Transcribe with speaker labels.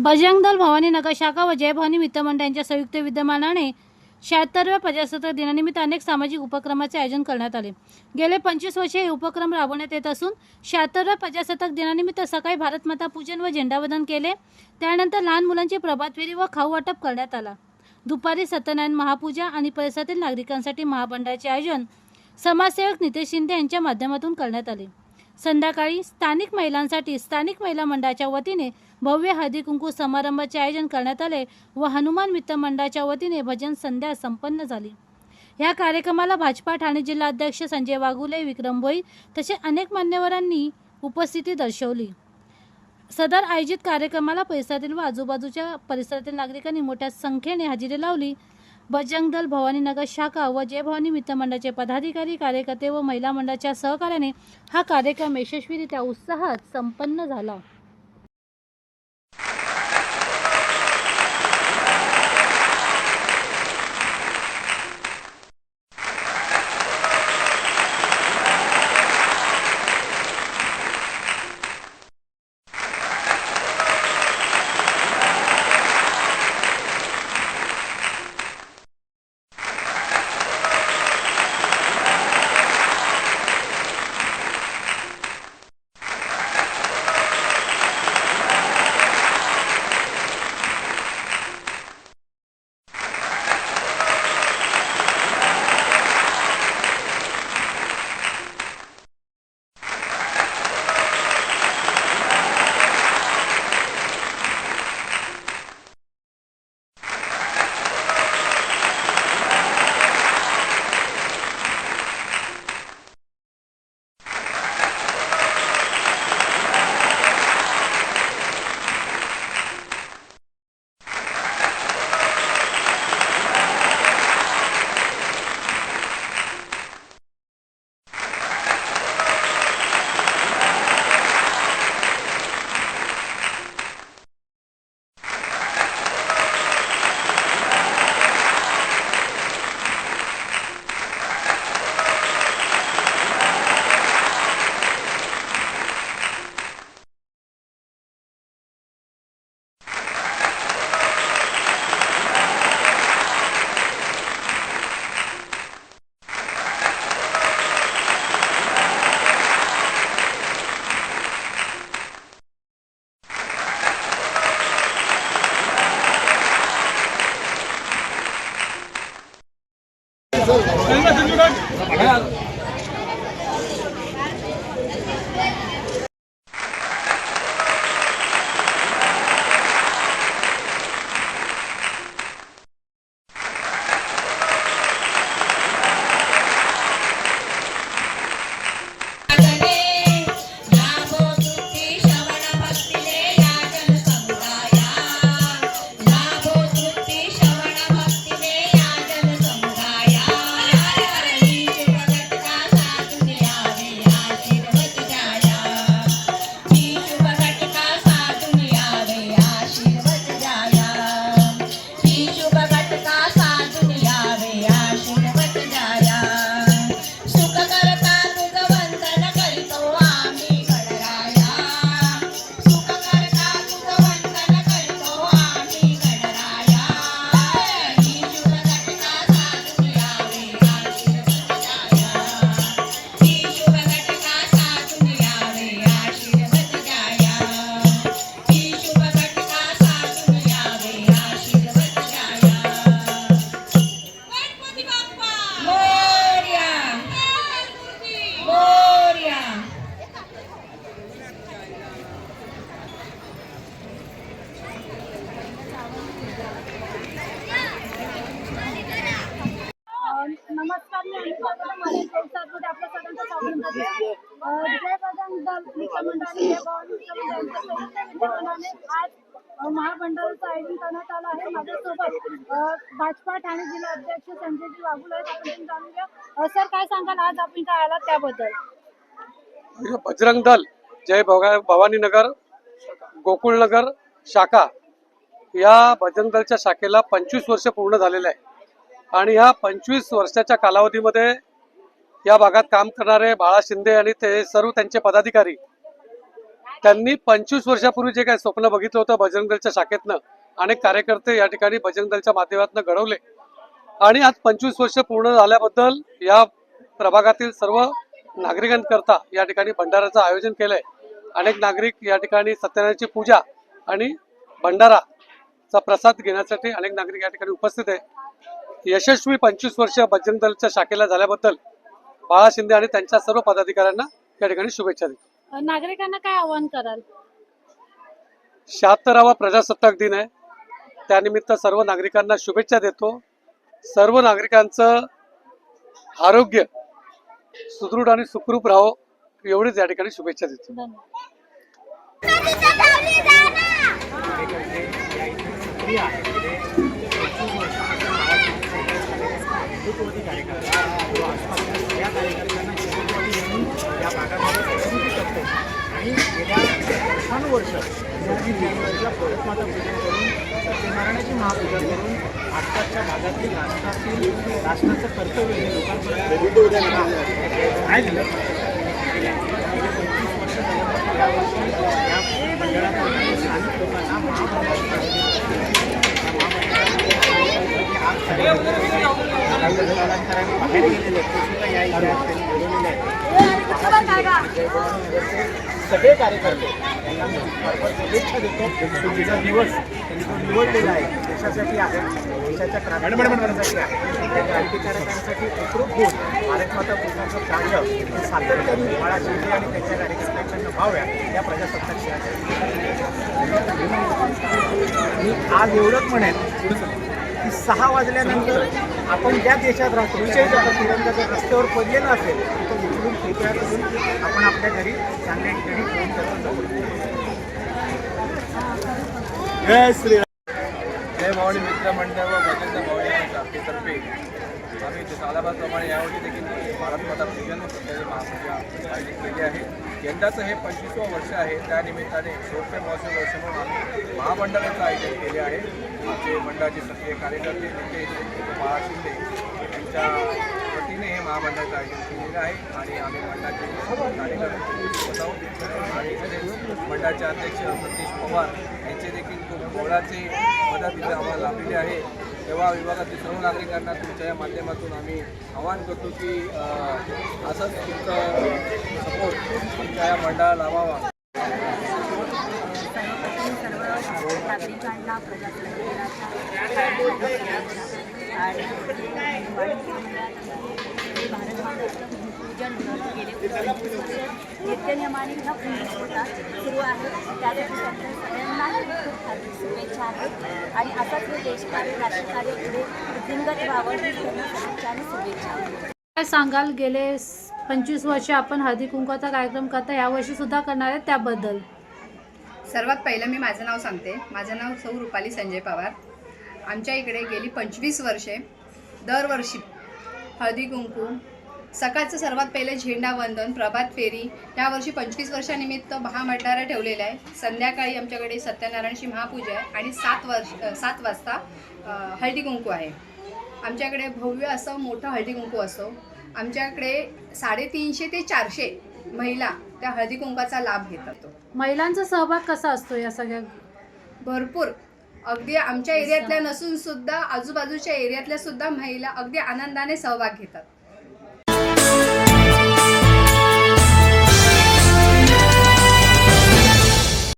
Speaker 1: बजरंग दल भवानीनगर शाखा व जय भवानी मित्रमंडळ यांच्या संयुक्त विद्यमानाने शहात्तरव्या प्रजासत्ताक दिनानिमित्त अनेक सामाजिक उपक्रमाचे आयोजन करण्यात आले. गेले पंचवीस वर्षे हे उपक्रम राबवण्यात येत असून शहात्तरव्या प्रजासत्ताक दिनानिमित्त सकाळी भारतमाता पूजन व झेंडावदन केले. त्यानंतर लहान मुलांची प्रभात फेरी व खाऊ वाटप करण्यात आला. दुपारी सत्यनारायण महापूजा आणि परिसरातील नागरिकांसाठी महाबंडाचे आयोजन समाजसेवक नितेश शिंदे यांच्या माध्यमातून करण्यात आले. संध्याकाळी स्थानिक महिलांसाठी स्थानिक महिला मंडळाच्या वतीने भव्य हळदी कुंकू समारंभाचे आयोजन करण्यात आले व हनुमान मित्र मंडळाच्या वतीने भजन संध्या संपन्न झाली. या कार्यक्रमाला भाजपा ठाणे जिल्हा अध्यक्ष संजय वाघुले विक्रम भोई तसे अनेक मान्यवरांनी उपस्थिती दर्शवली. सदर आयोजित कार्यक्रमाला परिसरातील व आजूबाजूच्या परिसरातील नागरिकांनी मोठ्या संख्येने हजेरी लावली. बजरंग दल भवानीनगर शाखा व जय भवानी मित्र मंडळाचे पदाधिकारी कार्यकर्ते व महिला मंडळाच्या सहकार्याने हा कार्यक्रम यशस्वीरित्या उत्साहात संपन्न झाला. आज महामंडळाचं आयोजन करण्यात आलं आहे माझ्यासोबत भाजपा ठाणे जिल्हा अध्यक्ष संजयजी वाघुले आहेत. आपण जाणून घ्या सर काय सांगाल आज आपण काय आलात त्याबद्दल
Speaker 2: बजरंग दल जय भवानी नगर गोकुळ नगर शाखा या बजरंग दलच्या शाखेला पंचवीस वर्ष पूर्ण झालेले आहे आणि ह्या पंचवीस वर्षाच्या कालावधीमध्ये या भागात काम करणारे बाळा शिंदे आणि ते सर्व त्यांचे पदाधिकारी. त्यांनी पंचवीस वर्षापूर्वी जे काही स्वप्न बघितलं होतं बजरंग दलच्या शाखेतनं अनेक कार्यकर्ते या ठिकाणी बजरंग दलच्या माध्यमातून घडवले. आणि आज पंचवीस वर्ष पूर्ण झाल्याबद्दल या प्रभागातील सर्व नागरिकांकरता या ठिकाणी भंडाराचं आयोजन केलंय. अनेक नागरिक या ठिकाणी सत्यनारायणची पूजा आणि भंडाराचा प्रसाद घेण्यासाठी अनेक नागरिक या ठिकाणी उपस्थित आहे यशस्वी पंचवीस वर्ष बजरंग दलच्या शाखेला झाल्याबद्दल बाळा शिंदे आणि त्यांच्या सर्व पदाधिकाऱ्यांना या ठिकाणी शुभेच्छा देतो.
Speaker 1: नागरिकांना काय आवाहन कराल?
Speaker 2: शहात्तरावा प्रजासत्ताक दिन आहे. त्यानिमित्त सर्व नागरिकांना शुभेच्छा देतो. सर्व नागरिकांचं आरोग्य सुदृढ आणि सुखरूप राहो एवढीच या ठिकाणी शुभेच्छा देतो.
Speaker 1: धन्यवाद.
Speaker 3: हेतुवती कार्यकर्ता जो आसपासच्या या कार्यकर्त्यांना शेतकरी म्हणून या भागामध्ये प्रसिद्धी करतो आणि गेल्या वर्षानुवर्ष सव्वीस जानेवारीला परतमाता पूजन करून सत्यनारायणाची महापूजा करून आसपासच्या भागातील राष्ट्रातील राष्ट्राचं कर्तव्य हे लोकांपर्यंत काय दिलं पंचवीस वर्ष झाल्यानंतर यावर्षी या मंडळातर्फे स्थानिक लोकांना महामंडळाची सगळे कार्यकर्ते शुभेच्छा देतो तुमचा दिवस निवडलेला आहे. देशासाठी आहे. देशाच्या क्रांतिकारकांसाठी आहे. त्या क्रांतिकारकांसाठी एकरूप होऊन भारतमाता पूजनाचं कार्य हे सातत्याने बाळा शिंदे आणि त्यांच्या कार्यकर्त्यांच्या व्हाव्या या प्रजासत्ताक मी आज एवढंच म्हणेन. की सहा वाजल्यानंतर आपण ज्या देशात राहतो विशेष आता तिरंगा जर रस्त्यावर पडलेला असेल तर तो उचलून कृपया करून आपण आपल्या घरी चांगल्या ठिकाणी फोन करून जाऊ. जय श्री
Speaker 4: जय भावणी मित्रमंडळ व भजन भवानी शाखेतर्फे आम्ही ते सालाबादप्रमाणे यावर्षी देखील भारत माता पूजन सत्याची महापूजा आयोजित केली आहे. यंदाचं हे पंचवीसवं वर्ष आहे. त्यानिमित्ताने सोपे महोत्सव वर्ष म्हणून आम्ही महामंडळाचं आयोजन केले आहे. आमचे मंडळाचे सक्रिय कार्यकर्ते नेते बाळा शिंदे यांच्या वतीने हे महामंडळाचं आयोजन केलेलं आहे. आणि आम्ही मंडळाचे कार्यकर्ते आहोत आणि मंडळाचे अध्यक्ष सतीश पवार यांचे देखील खूप मोलाचे मदत इथे आम्हाला लाभलेली आहे. सेवा विभागातील सर्व नागरिकांना तुमच्या या माध्यमातून आम्ही आवाहन करतो की असंच तुमचं सपोर्ट तुमच्या या मंडळाला लावावा.
Speaker 5: नागरिकांना प्रजासत्ताक दिनाच्या आणि गेले वर्ष नित्यनियमाने ह्या सुरू आहे. त्यासाठी त्यांच्या सगळ्यांना खूप हार्दिक शुभेच्छा आहेत. आणि असंच हे देशकार्य राष्ट्रकार्य पुढे वृद्धिंगत व्हावं ही त्यांना शुभेच्छा आणि शुभेच्छा
Speaker 1: काय सांगाल गेले पंचवीस वर्ष आपण हळदी कुंकवाचा कार्यक्रम करता यावर्षी सुद्धा करणार आहे त्याबद्दल?
Speaker 6: सर्वात पहिलं मी माझं नाव सांगते. माझं नाव सौ रुपाली संजय पवार. आमच्या इकडे गेली पंचवीस वर्षे. दरवर्षी हळदी कुंकू सकाळचं सर्वात पहिले झेंडा वंदन प्रभात फेरी. यावर्षी पंचवीस वर्षानिमित्त महामंडारा ठेवलेला आहे. संध्याकाळी आमच्याकडे सत्यनारायणची महापूजा आहे आणि सात वर्ष सात वाजता हळदी कुंकू आहे. आमच्याकडे भव्य असं मोठं हळदी कुंकू असतो आमच्याकडे साडेतीनशे ते चारशे महिला त्या हळदी कुंकाचा लाभ घेतात.
Speaker 1: महिलांचा सहभाग कसा असतो या सगळ्या?
Speaker 6: भरपूर. अगदी आमच्या एरियातल्या नसून सुद्धा आजूबाजूच्या एरियातल्या सुद्धा महिला अगदी आनंदाने सहभाग घेतात.